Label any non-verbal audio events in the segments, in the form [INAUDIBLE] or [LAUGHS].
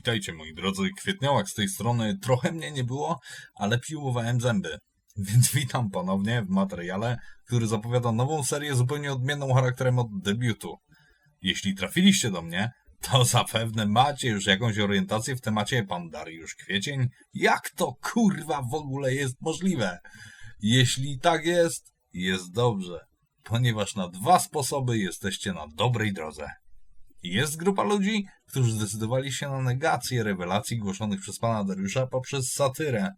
Witajcie moi drodzy, Kwietniałak z tej strony. Trochę mnie nie było, ale piłowałem zęby. [LAUGHS] Więc witam ponownie w materiale, który zapowiada nową serię zupełnie odmienną charakterem od debiutu. Jeśli trafiliście do mnie, to [LAUGHS] zapewne macie już jakąś orientację w temacie pan Dariusz Kwiecień. Jak to kurwa w ogóle jest możliwe? Jeśli tak jest, jest dobrze, ponieważ na dwa sposoby jesteście na dobrej drodze. Jest grupa ludzi, którzy zdecydowali się na negację rewelacji głoszonych przez pana Dariusza poprzez satyrę.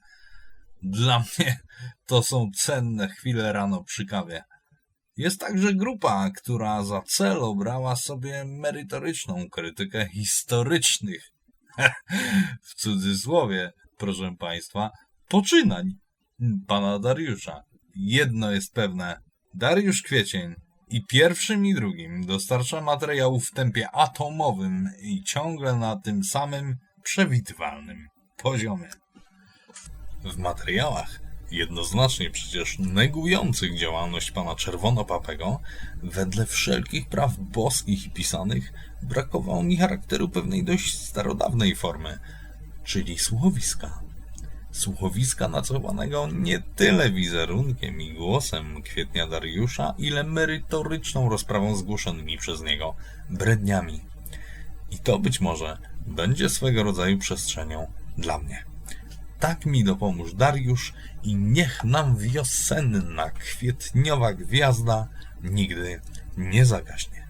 Dla mnie to są cenne chwile rano przy kawie. Jest także grupa, która za cel obrała sobie merytoryczną krytykę historycznych, [LAUGHS] w cudzysłowie, proszę państwa, poczynań pana Dariusza. Jedno jest pewne. Dariusz Kwiecień i pierwszym i drugim dostarcza materiałów w tempie atomowym i ciągle na tym samym przewidywalnym poziomie. W materiałach, jednoznacznie przecież negujących działalność pana Czerwonopapego, wedle wszelkich praw boskich i pisanych, brakowało mi charakteru pewnej dość starodawnej formy, czyli słuchowiska słuchowiska nacechowanego nie tyle wizerunkiem i głosem kwietnia Dariusza, ile merytoryczną rozprawą zgłoszonymi przez niego bredniami. I to być może będzie swego rodzaju przestrzenią dla mnie. Tak mi dopomóż Dariusz i niech nam wiosenna kwietniowa gwiazda nigdy nie zagaśnie.